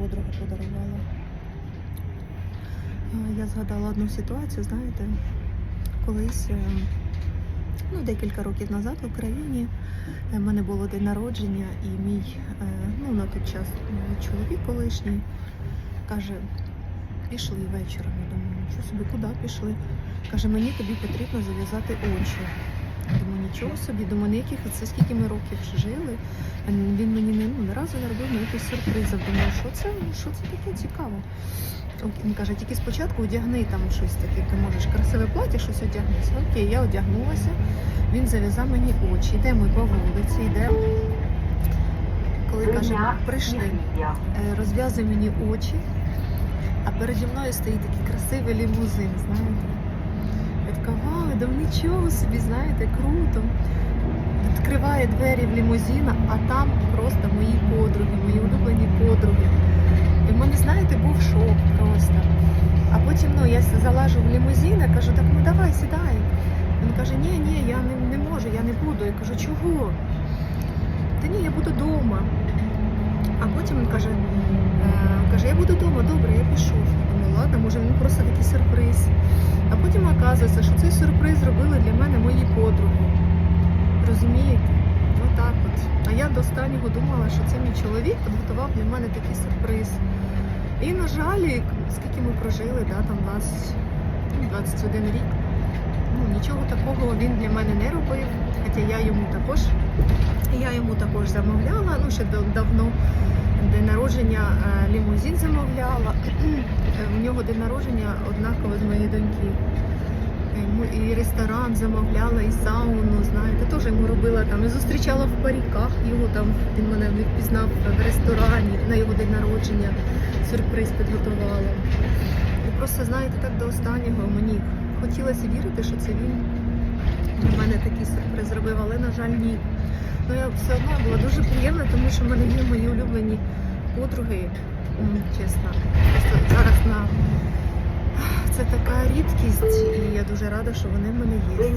подруга подарувала. Е, я згадала одну ситуацію, знаєте, колись, е, ну, декілька років назад в Україні е, в мене було день народження, і мій, ну, на той час мій чоловік колишній каже, пішли вечором, Я думаю, що собі, куди пішли? Каже, мені тобі потрібно зав'язати очі. Нічого собі, думаю, ніяких це скільки ми років жили. Він мені не, ну, разу не робив ніяких сюрпризів. Думаю, що це, що це таке цікаво. Він каже, тільки спочатку одягни там щось таке, ти можеш красиве плаття, щось одягнися. Окей, я одягнулася, він зав'язав мені очі, йдемо по вулиці, йдемо. Коли каже, прийшли, е, розв'язує мені очі, а переді мною стоїть такий красивий лімузин, знаєте. Така, вау, да нічого собі, знаєте, круто. Відкриває двері в лімузина, а там просто мої подруги, мої улюблені подруги. І в мене, знаєте, був шок просто. А потім ну, я залажу в лімузин, я кажу, так ну давай, сідай. Він каже, ні, ні, я не, не можу, я не буду. Я кажу, чого? Та ні, я буду вдома. А потім він каже, е, каже, я буду вдома, добре, я пішов. Думаю, ладно, може він просто такий сюрприз. А потім оказується, що цей сюрприз зробили для мене мої подруги. Розумієте? Отак от. А я до останнього думала, що це мій чоловік підготував для мене такий сюрприз. І, на жаль, скільки ми прожили, да, там 20, ну, 21 рік, ну, нічого такого він для мене не робив. Хоча я йому також, я йому також замовляла, ну ще дав- давно день народження е, лімузин замовляла. У нього день народження однаково з моєї доньки. Е, І ресторан замовляла, і сауну, знаєте, теж йому робила там, і зустрічала в паріках його там, він мене впізнав в ресторані на його день народження, сюрприз підготувала. І просто, знаєте, так до останнього мені хотілося вірити, що це він для мене такий сюрприз зробив, але, на жаль, ні. Я все одно була дуже приємна, тому що в мене є мої улюблені подруги, чесно. Просто зараз на це така рідкість, і я дуже рада, що вони в мене є.